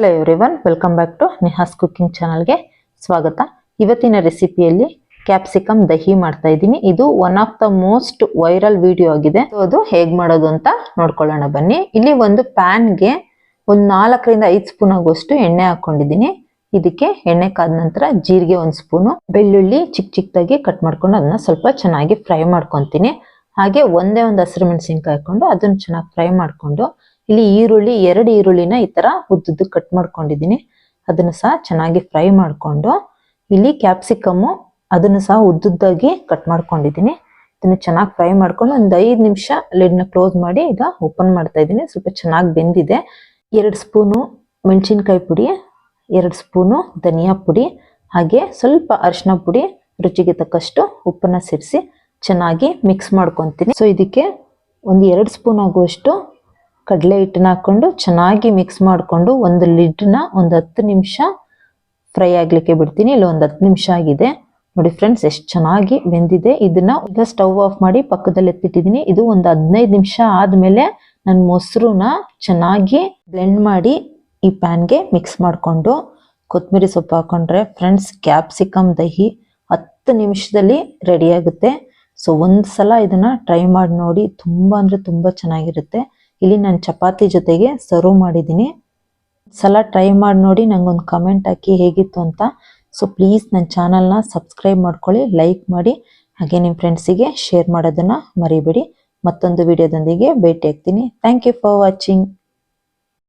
Hello everyone welcome back to Niha's cooking ಚಾನಲ್ಗೆ ಸ್ವಾಗತ. ಇವತ್ತಿನ ರೆಸಿಪಿಯಲ್ಲಿ ಕ್ಯಾಪ್ಸಿಕಮ್ ದಹಿ ಮಾಡ್ತಾ ಇದ್ದೀನಿ. ಇದು one of the most viral video ಆಗಿದೆ. ಅದು ಹೇಗೆ ಮಾಡೋದು ಅಂತ ನೋಡ್ಕೊಳ್ಳೋಣ ಬನ್ನಿ. ಇಲ್ಲಿ ಒಂದು ಪ್ಯಾನ್ಗೆ ಒಂದು ನಾಲ್ಕರಿಂದ ಐದು ಸ್ಪೂನ್ ಆಗುವಷ್ಟು ಎಣ್ಣೆ ಹಾಕೊಂಡಿದ್ದೀನಿ ಇದಕ್ಕೆ ಎಣ್ಣೆ ಕಾದ ನಂತರ ಜೀರಿಗೆ ಒಂದು ಸ್ಪೂನು ಬೆಳ್ಳುಳ್ಳಿ ಚಿಕ್ಕ ಚಿಕ್ಕದಾಗಿ ಕಟ್ ಮಾಡ್ಕೊಂಡು ಅದನ್ನ ಸ್ವಲ್ಪ ಚೆನ್ನಾಗಿ ಫ್ರೈ ಮಾಡ್ಕೊತೀನಿ. ಹಾಗೆ ಒಂದೇ ಒಂದು ಹಸಿರು ಮೆಣಸಿನ್ಕಾಯಿ ಹಾಕೊಂಡು ಅದನ್ನ ಚೆನ್ನಾಗಿ ಫ್ರೈ ಮಾಡ್ಕೊಂಡು ಇಲ್ಲಿ ಈರುಳ್ಳಿ, ಎರಡು ಈರುಳ್ಳಿನ ಈ ತರ ಉದ್ದುದ್ದು ಕಟ್ ಮಾಡ್ಕೊಂಡಿದ್ದೀನಿ. ಅದನ್ನು ಸಹ ಚೆನ್ನಾಗಿ ಫ್ರೈ ಮಾಡ್ಕೊಂಡು, ಇಲ್ಲಿ ಕ್ಯಾಪ್ಸಿಕಮ್ಮು ಅದನ್ನು ಸಹ ಉದ್ದುದ್ದಾಗಿ ಕಟ್ ಮಾಡ್ಕೊಂಡಿದ್ದೀನಿ. ಇದನ್ನು ಚೆನ್ನಾಗಿ ಫ್ರೈ ಮಾಡ್ಕೊಂಡು ಒಂದು ಐದು ನಿಮಿಷ ಲಿಡ್ನ ಕ್ಲೋಸ್ ಮಾಡಿ ಈಗ ಓಪನ್ ಮಾಡ್ತಾ ಇದ್ದೀನಿ. ಸ್ವಲ್ಪ ಚೆನ್ನಾಗಿ ಬೆಂದಿದೆ. ಎರಡು ಸ್ಪೂನು ಮೆಣಸಿನ್ಕಾಯಿ ಪುಡಿ, ಎರಡು ಸ್ಪೂನು ಧನಿಯಾ ಪುಡಿ, ಹಾಗೆ ಸ್ವಲ್ಪ ಅರಿಶಿನ ಪುಡಿ, ರುಚಿಗೆ ತಕ್ಕಷ್ಟು ಉಪ್ಪನ್ನ ಸೇರಿಸಿ ಚೆನ್ನಾಗಿ ಮಿಕ್ಸ್ ಮಾಡ್ಕೊತೀನಿ. ಸೊ ಇದಕ್ಕೆ ಒಂದು ಎರಡು ಸ್ಪೂನ್ ಆಗುವಷ್ಟು ಕಡಲೆ ಹಿಟ್ಟನ್ನ ಹಾಕೊಂಡು ಚೆನ್ನಾಗಿ ಮಿಕ್ಸ್ ಮಾಡಿಕೊಂಡು ಒಂದು ಲಿಡ್ನ ಒಂದು ಹತ್ತು ನಿಮಿಷ ಫ್ರೈ ಆಗಲಿಕ್ಕೆ ಬಿಡ್ತೀನಿ. ಇಲ್ಲಿ ಒಂದು ಹತ್ತು ನಿಮಿಷ ಆಗಿದೆ. ನೋಡಿ ಫ್ರೆಂಡ್ಸ್ ಎಷ್ಟು ಚೆನ್ನಾಗಿ ಬೆಂದಿದೆ. ಇದನ್ನು ಈಗ ಸ್ಟವ್ ಆಫ್ ಮಾಡಿ ಪಕ್ಕದಲ್ಲಿ ಎತ್ತಿಟ್ಟಿದ್ದೀನಿ. ಇದು ಒಂದು ಹದಿನೈದು ನಿಮಿಷ ಆದಮೇಲೆ ನನ್ನ ಮೊಸರನ್ನ ಚೆನ್ನಾಗಿ ಬ್ಲೆಂಡ್ ಮಾಡಿ ಈ ಪ್ಯಾನ್ಗೆ ಮಿಕ್ಸ್ ಮಾಡಿಕೊಂಡು ಕೊತ್ತಂಬರಿ ಸೊಪ್ಪು ಹಾಕ್ಕೊಂಡ್ರೆ ಫ್ರೆಂಡ್ಸ್ ಕ್ಯಾಪ್ಸಿಕಮ್ ದಹಿ ಹತ್ತು ನಿಮಿಷದಲ್ಲಿ ರೆಡಿಯಾಗುತ್ತೆ ಸೊ ಒಂದು ಸಲ ಇದನ್ನು ಟ್ರೈ ಮಾಡಿ ನೋಡಿ. ತುಂಬ ಅಂದರೆ ತುಂಬ ಚೆನ್ನಾಗಿರುತ್ತೆ. ಇಲ್ಲಿ ನಾನು ಚಪಾತಿ ಜೊತೆಗೆ ಸರ್ವ್ ಮಾಡಿದ್ದೀನಿ. ಸಲ ಟ್ರೈ ಮಾಡಿ ನೋಡಿ ನಂಗೊಂದು ಕಮೆಂಟ್ ಹಾಕಿ ಹೇಗಿತ್ತು ಅಂತ. ಸೊ ಪ್ಲೀಸ್ ನನ್ನ ಚಾನಲ್ನ ಸಬ್ಸ್ಕ್ರೈಬ್ ಮಾಡ್ಕೊಳ್ಳಿ ಲೈಕ್ ಮಾಡಿ, ಹಾಗೆ ನಿಮ್ಮ ಫ್ರೆಂಡ್ಸಿಗೆ ಶೇರ್ ಮಾಡೋದನ್ನು ಮರಿಬೇಡಿ. ಮತ್ತೊಂದು ವಿಡಿಯೋದೊಂದಿಗೆ ಭೇಟಿ ಆಗ್ತೀನಿ ಥ್ಯಾಂಕ್ ಯು ಫಾರ್ ವಾಚಿಂಗ್